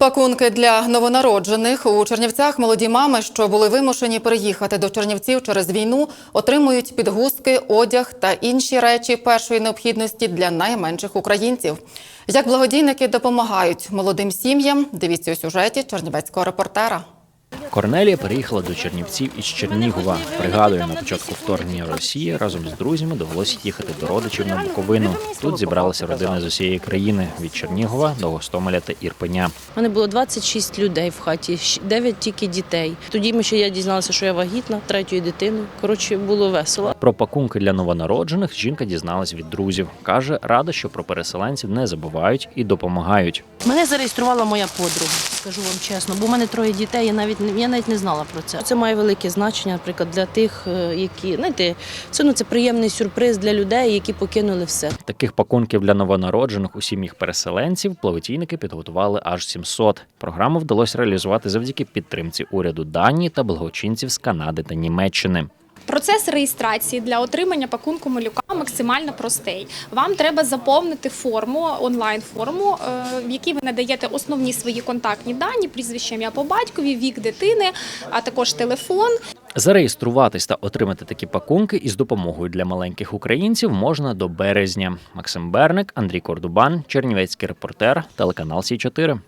Пакунки для новонароджених у Чернівцях молоді мами, що були вимушені переїхати до Чернівців через війну, отримують підгузки, одяг та інші речі першої необхідності для найменших українців. Як благодійники допомагають молодим сім'ям, дивіться у сюжеті чернівецького репортера. Корнелія переїхала до Чернівців із Чернігова. Пригадує, на початку вторгнення Росії разом з друзями довелося їхати до родичів на Буковину. Тут зібралися родини з усієї країни від Чернігова до Гостомеля та Ірпеня. У мене було 26 людей в хаті, 9 тільки дітей. Тоді ми ще я дізналася, що я вагітна третьою дитиною. Коротше, було весело. Про пакунки для новонароджених жінка дізналась від друзів. каже, рада, що про переселенців не забувають і допомагають. Мене зареєструвала моя подруга, скажу вам чесно, бо в мене троє дітей. Я навіть не- я навіть не знала про це. Це має велике значення, наприклад, для тих, е, які знаєте, це ну це приємний сюрприз для людей, які покинули все. Таких пакунків для новонароджених у сім'ях переселенців плавиційники підготували аж 700. Програму вдалося реалізувати завдяки підтримці уряду Данії та благочинців з Канади та Німеччини. Процес реєстрації для отримання пакунку малюка максимально простий. Вам треба заповнити форму, онлайн-форму, е, в якій ви надаєте основні свої контактні дані, прізвище ім'я по батькові, вік дитини, а також телефон. Зареєструватись та отримати такі пакунки із допомогою для маленьких українців можна до березня. Максим Берник, Андрій Кордубан, Чернівецький репортер, телеканал Сі 4